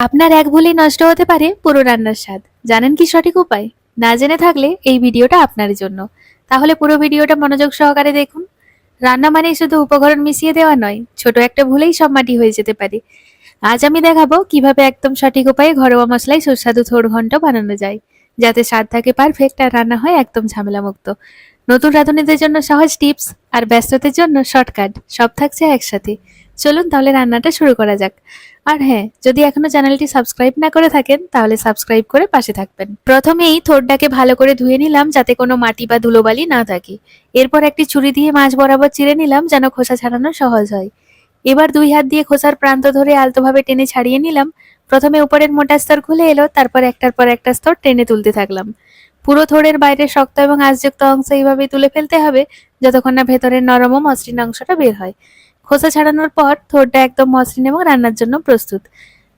আপনার এক ভুলেই নষ্ট হতে পারে পুরো রান্নার স্বাদ। জানেন কি সঠিক উপায়? না জেনে থাকলে এই ভিডিওটা আপনার জন্য। তাহলে পুরো ভিডিওটা মনোযোগ সহকারে দেখুন। রান্না মানেই শুধু উপকরণ মিশিয়ে দেওয়া নয়, ছোট একটা ভুলেই সব মাটি হয়ে যেতে পারে। আজ আমি দেখাবো কীভাবে একদম সঠিক উপায়ে ঘরোয়া মশলায় সুস্বাদু থোড় ঘন্ট বানানো যায়, যাতে স্বাদ থাকে পারফেক্ট আর রান্না হয় একদম ঝামেলা মুক্ত নতুন রাঁধুনিদের জন্য সহজ টিপস আর ব্যস্ততার জন্য শর্টকাট সব থাকছে একসাথে। চলুন তাহলে রান্নাটা শুরু করা যাক। আর হ্যাঁ যদি এখনও চ্যানেলটি সাবস্ক্রাইব না করে থাকেন, তাহলে সাবস্ক্রাইব করে পাশে থাকবেন। প্রথমেই থোড়টাকে ভালো করে ধুয়ে নিলাম যাতে কোনো মাটি বা ধুলোবালি না থাকে। এরপর একটি ছুরি দিয়ে মাছ বরাবর চিড়ে নিলাম যেন খোসা ছাড়ানো সহজ হয়। এবার দুই হাত দিয়ে খোসার প্রান্ত ধরে আলতোভাবে টেনে ছাড়িয়ে নিলাম। প্রথমে উপরের মোটা স্তর খুলে এলো, তারপর একটার পর একটা স্তর টেনে তুলতে থাকলাম। পুরো থোড়ের বাইরে শক্ত এবং আঁশযুক্ত অংশ এইভাবেই তুলে ফেলতে হবে, যতক্ষণ না ভেতরের নরম ও মসৃণ অংশটা বের হয়। খোসা ছাড়ানোর পর থোরটা একদম মসৃণ এবং রান্নার জন্য প্রস্তুত।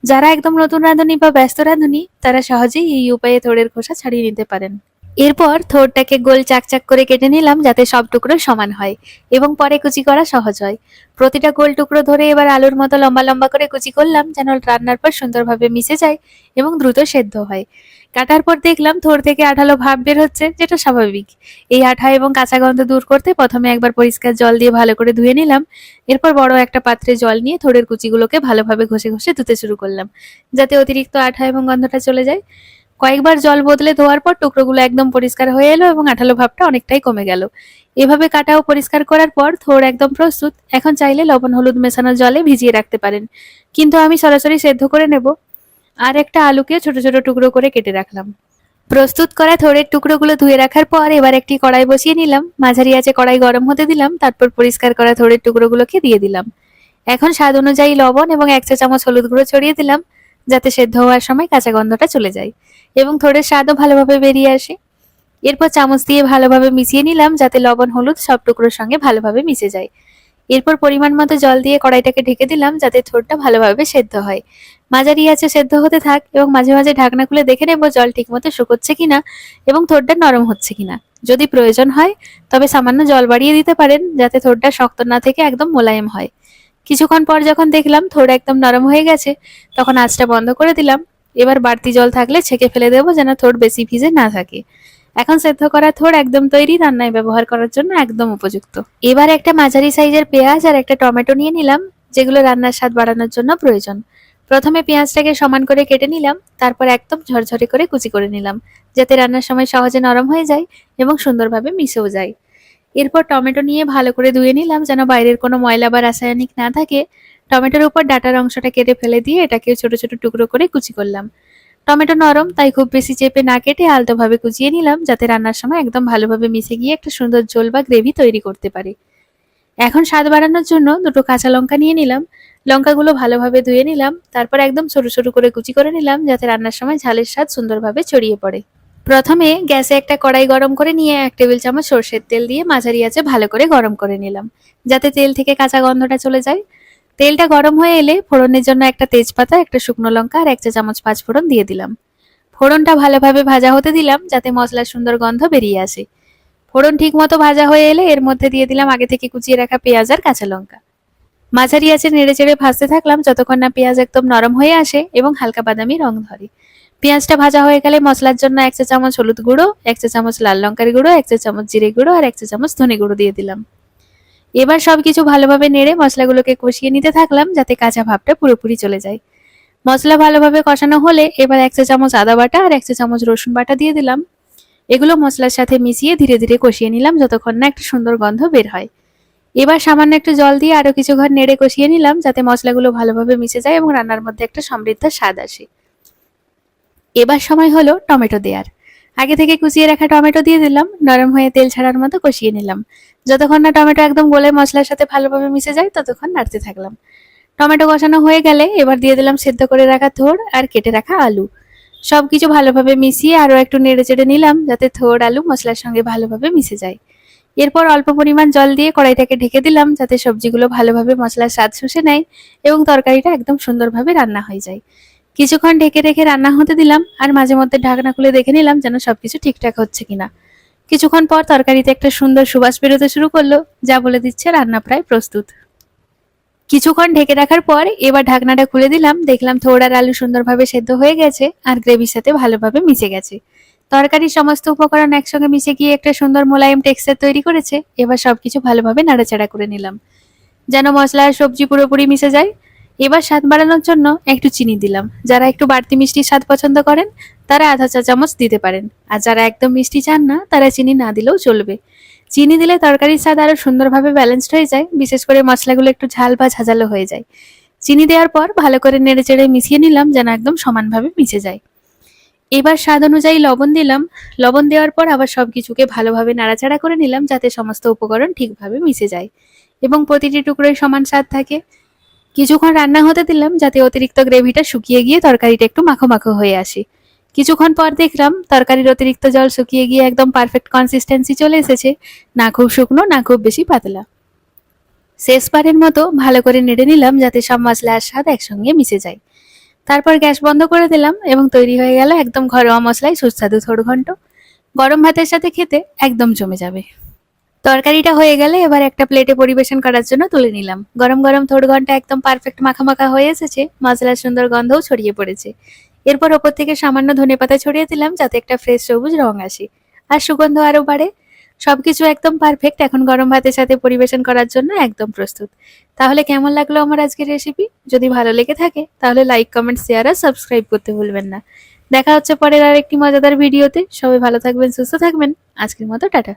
যারা একদম নতুন রাঁধুনি বা ব্যস্ত রাঁধুনি, তারা সহজেই এই উপায়ে থোড়ের খোসা ছাড়িয়ে নিতে পারেন। এরপর থোড়টাকে গোল চাকচাক করে কেটে নিলাম যাতে সব টুকরো সমান হয় এবং পরে কুচি করা সহজ হয়। প্রতিটা গোল টুকরো ধরে এবার আলুর মতো লম্বা লম্বা করে কুচি করলাম যেন রান্নার পর সুন্দরভাবে মিশে যায় এবং দ্রুত সেদ্ধ হয়। কাটার পর দেখলাম থোড় থেকে আঠালো ভাব বের হচ্ছে, যেটা স্বাভাবিক। এই আঠা এবং কাঁচা গন্ধ দূর করতে প্রথমে একবার পরিষ্কার জল দিয়ে ভালো করে ধুয়ে নিলাম। এরপর বড় একটা পাত্রে জল নিয়ে থোড়ের কুচিগুলোকে ভালোভাবে ঘষে ঘষে ধুতে শুরু করলাম, যাতে অতিরিক্ত আঠা এবং গন্ধটা চলে যায়। কয়েকবার জল বদলে ধোয়ার পর টুকরোগুলো একদম পরিষ্কার হয়ে এলো এবং আঠালো ভাবটা অনেকটাই কমে গেল। এভাবে কাটা ও পরিষ্কার করার পর থোড় একদম প্রস্তুত, এখন চাইলে লবণ হলুদ মেশানো জলে ভিজিয়ে রাখতে পারেন। কিন্তু আমি সরাসরি সেদ্ধ করে নেব। আর একটা আলুকে ছোট ছোট টুকরো করে কেটে রাখলাম। প্রস্তুত করা থোড়ের টুকরোগুলো ধুয়ে রাখার পর এবার একটি কড়াই বসিয়ে নিলাম। মাঝারি আছে কড়াই গরম হতে দিলাম, তারপর পরিষ্কার করা থোড়ের টুকরোগুলোকে দিয়ে দিলাম। এখন স্বাদ অনুযায়ী লবণ এবং এক চা চামচ হলুদ গুঁড়ো ছড়িয়ে দিলাম। যাতে সেদ্ধ হওয়ার সময় কাঁচা গন্ধটা চলে যায় এবং থোড়ের স্বাদও ভালোভাবে বেরিয়ে আসে। এরপর চামচ দিয়ে ভালোভাবে মিশিয়ে নিলাম যাতে লবণ, হলুদ সব টুকরোর সঙ্গে ভালোভাবে মিশে যায়। এরপর পরিমাণ মতো জল দিয়ে কড়াইটাকে ঢেকে দিলাম যাতে থোড়টা ভালোভাবে সেদ্ধ হয়। মাঝারি আছে সেদ্ধ হতে থাক এবং মাঝে মাঝে ঢাকনা খুলে দেখে নেব জল ঠিকমতো শুকোচ্ছে কিনা এবং থোড়টা নরম হচ্ছে কিনা। যদি প্রয়োজন হয়, তবে সামান্য জল বাড়িয়ে দিতে পারেন যাতে থোড়টা শক্ত না থেকে একদম মোলায়েম হয়। কিছুক্ষণ পর যখন দেখলাম থোড় একদম নরম হয়ে গেছে, তখন আঁচটা বন্ধ করে দিলাম। এবার বাড়তি জল থাকলে ছেঁকে ফেলে দেবো যেন থোড় বেশি ভিজে না থাকে। এখন সেদ্ধ করা থোড় একদম তৈরি, রান্নায় ব্যবহার করার জন্য একদম উপযুক্ত। এবার একটা মাঝারি সাইজের পেঁয়াজ আর একটা টমেটো নিয়ে নিলাম, যেগুলো রান্নার স্বাদ বাড়ানোর জন্য প্রয়োজন। প্রথমে পেঁয়াজটাকে সমান করে কেটে নিলাম, তারপর একদম ঝরঝরে করে কুচি করে নিলাম, যাতে রান্নার সময় সহজে নরম হয়ে যায় এবং সুন্দরভাবে মিশেও যায়। এরপর টমেটো নিয়ে ভালো করে ধুয়ে নিলাম যেন বাইরের কোনো ময়লা বা রাসায়নিক না থাকে। টমেটোর উপর ডাটার অংশটা কেটে ফেলে দিয়ে এটাকে ছোট ছোট টুকরো করে কুচি করলাম। টমেটো নরম, তাই খুব বেশি চেপে না কেটে আলতোভাবে কুচিয়ে নিলাম যাতে রান্নার সময় একদম ভালোভাবে মিশে গিয়ে একটা সুন্দর ঝোল বা গ্রেভি তৈরি করতে পারে। এখন স্বাদ বাড়ানোর জন্য দুটো কাঁচা লঙ্কা নিয়ে নিলাম। লঙ্কাগুলো ভালোভাবে ধুয়ে নিলাম, তারপর একদম ছোট ছোট করে কুচি করে নিলাম যাতে রান্নার সময় ঝালের স্বাদ সুন্দরভাবে ছড়িয়ে পড়ে। প্রথমে গ্যাসে একটা কড়াই গরম করে নিয়ে এক টেবিল চামচ সর্ষের তেল দিয়ে মাঝারি আছে ভালো করে গরম করে নিলাম, যাতে তেল থেকে কাঁচা গন্ধটা চলে যায়। তেলটা গরম হয়ে এলে ফোড়নের জন্য একটা তেজপাতা, একটা শুকনো লঙ্কা আর এক চা চামচ পাঁচ ফোড়ন দিয়ে দিলাম। ফোড়নটা ভালোভাবে ভাজা হতে দিলাম, যাতে মশলার সুন্দর গন্ধ বেরিয়ে আসে। ফোড়ন ঠিক মতো ভাজা হয়ে এলে এর মধ্যে দিয়ে দিলাম আগে থেকে কুচিয়ে রাখা পেঁয়াজ আর কাঁচা লঙ্কা। মাঝারি আছে নেড়ে চেড়ে ভাজতে থাকলাম, যতক্ষণ না পেঁয়াজ একদম নরম হয়ে আসে এবং হালকা বাদামি রং ধরে। পেঁয়াজটা ভাজা হয়ে গেলে মশলার জন্য এক চা চামচ হলুদ গুঁড়ো, এক চা চামচ লাল লঙ্কার গুঁড়ো, এক চা চামচ জিরে গুঁড়ো আর এক চা চামচ ধনে গুঁড়ো দিয়ে দিলাম। এবার সবকিছু ভালোভাবে নেড়ে মশলাগুলোকে কষিয়ে নিতে থাকলাম যাতে কাঁচা ভাবটা পুরোপুরি চলে যায়। মশলা ভালোভাবে কষানো হলে এবার এক চা চামচ আদা বাটা আর এক চা চামচ রসুন বাটা দিয়ে দিলাম। এগুলো মশলার সাথে মিশিয়ে ধীরে ধীরে কষিয়ে নিলাম যতক্ষণ না একটা সুন্দর গন্ধ বের হয়। এবার সামান্য একটু জল দিয়ে আরও কিছু ঘর নেড়ে কষিয়ে নিলাম যাতে মশলাগুলো ভালোভাবে মিশে যায় এবং রান্নার মধ্যে একটা সমৃদ্ধ স্বাদ আসে। এবার সময় হলো টমেটো দেওয়ার আগে থেকে কুচিয়ে রাখা টমেটো দিয়ে দিলাম, নরম হয়ে তেল ছাড়ার মতো কষিয়ে নিলাম। যতক্ষণ না টমেটো একদম গলে মশলার সাথে ভালোভাবে মিশে যায়, ততক্ষণ নাড়তে থাকলাম। টমেটো কষানো হয়ে গেলে এবার দিয়ে দিলাম সেদ্ধ করে রাখা থোড় আর কেটে রাখা আলু। সবকিছু ভালোভাবে মিশিয়ে আরও একটু নেড়ে চেড়ে নিলাম, যাতে থোড় আলু মশলার সঙ্গে ভালোভাবে মিশে যায়। এরপর অল্প পরিমাণ জল দিয়ে কড়াইটাকে ঢেকে দিলাম, যাতে সবজিগুলো ভালোভাবে মশলার স্বাদ শুষে নেয় এবং তরকারিটা একদম সুন্দরভাবে রান্না হয়ে যায়। কিছুক্ষণ ঢেকে রেখে রান্না হতে দিলাম আর মাঝে মধ্যে ঢাকনা খুলে দেখে নিলাম যেন সবকিছু ঠিকঠাক হচ্ছে কিনা। কিছুক্ষণ পর তরকারিতে একটা সুন্দর সুবাস বেরোতে শুরু করল, যা বলে দিচ্ছে রান্না প্রায় প্রস্তুত। কিছুক্ষণ ঢেকে রাখার পর এবার ঢাকনাটা খুলে দিলাম, দেখলাম থোড়ার আলু সুন্দরভাবে সেদ্ধ হয়ে গেছে আর গ্রেভির সাথে ভালোভাবে মিশে গেছে। তরকারির সমস্ত উপকরণ একসঙ্গে মিশে গিয়ে একটা সুন্দর মোলায়েম টেক্সচার তৈরি করেছে, এবার সবকিছু ভালোভাবে নাড়াচাড়া করে নিলাম। যেন মশলা আর সবজি পুরোপুরি মিশে যায় এবার স্বাদ বাড়ানোর জন্য একটু চিনি দিলাম। যারা একটু বাড়তি মিষ্টির স্বাদ পছন্দ করেন, তারা আধা চা চামচ দিতে পারেন। আর যারা একদম মিষ্টি চান না, তারা চিনি না দিলেও চলবে। চিনি দিলে তরকারির স্বাদ আরও সুন্দরভাবে ব্যালেন্সড হয়ে যায়, বিশেষ করে মশলাগুলো একটু ঝাল বা ঝাঁঝালো হয়ে যায়। চিনি দেওয়ার পর ভালো করে নেড়ে চেড়ে মিশিয়ে নিলাম যেন একদম সমানভাবে মিশে যায়। এবার স্বাদ অনুযায়ী লবণ দিলাম। লবণ দেওয়ার পর আবার সবকিছুকে ভালোভাবে নাড়াচাড়া করে নিলাম যাতে সমস্ত উপকরণ ঠিকভাবে মিশে যায়। এবং প্রতিটি টুকরোয় সমান স্বাদ থাকে। কিছুক্ষণ রান্না হতে দিলাম যাতে অতিরিক্ত গ্রেভিটা শুকিয়ে গিয়ে তরকারিটা একটু মাখো মাখো হয়ে আসে। কিছুক্ষণ পর দেখলাম তরকারির অতিরিক্ত জল শুকিয়ে গিয়ে একদম পারফেক্ট কনসিস্টেন্সি চলে এসেছে। না খুব শুকনো, না খুব বেশি পাতলা। শেষবারের মতো ভালো করে নেড়ে নিলাম যাতে সব মশলা আর স্বাদ একসঙ্গে মিশে যায়। তারপর গ্যাস বন্ধ করে দিলাম এবং তৈরি হয়ে গেল একদম ঘরোয়া মশলায় সুস্বাদু থোড় ঘন্ট গরম ভাতের সাথে খেতে একদম জমে যাবে। তরকারিটা হয়ে গেলে এবার একটা প্লেটে পরিবেশন করার জন্য তুলে নিলাম। গরম গরম থোড় ঘণ্টা একদম পারফেক্ট মাখা মাখা হয়ে এসেছে, মশলার সুন্দর গন্ধও ছড়িয়ে পড়েছে। এরপর ওপর থেকে সামান্য ধনেপাতা ছড়িয়ে দিলাম যাতে একটা ফ্রেশ সবুজ রং আসে। আর সুগন্ধ আরও বাড়ে। সবকিছু একদম পারফেক্ট এখন গরম ভাতের সাথে পরিবেশন করার জন্য একদম প্রস্তুত। তাহলে কেমন লাগল আমার আজকের রেসিপি যদি ভালো লেগে থাকে, তাহলে লাইক কমেন্ট শেয়ার আর সাবস্ক্রাইব করতে ভুলবেন না। দেখা হচ্ছে পরের আর একটি মজাদার ভিডিওতে সবাই ভালো থাকবেন, সুস্থ থাকবেন। আজকের মতো, টাটা।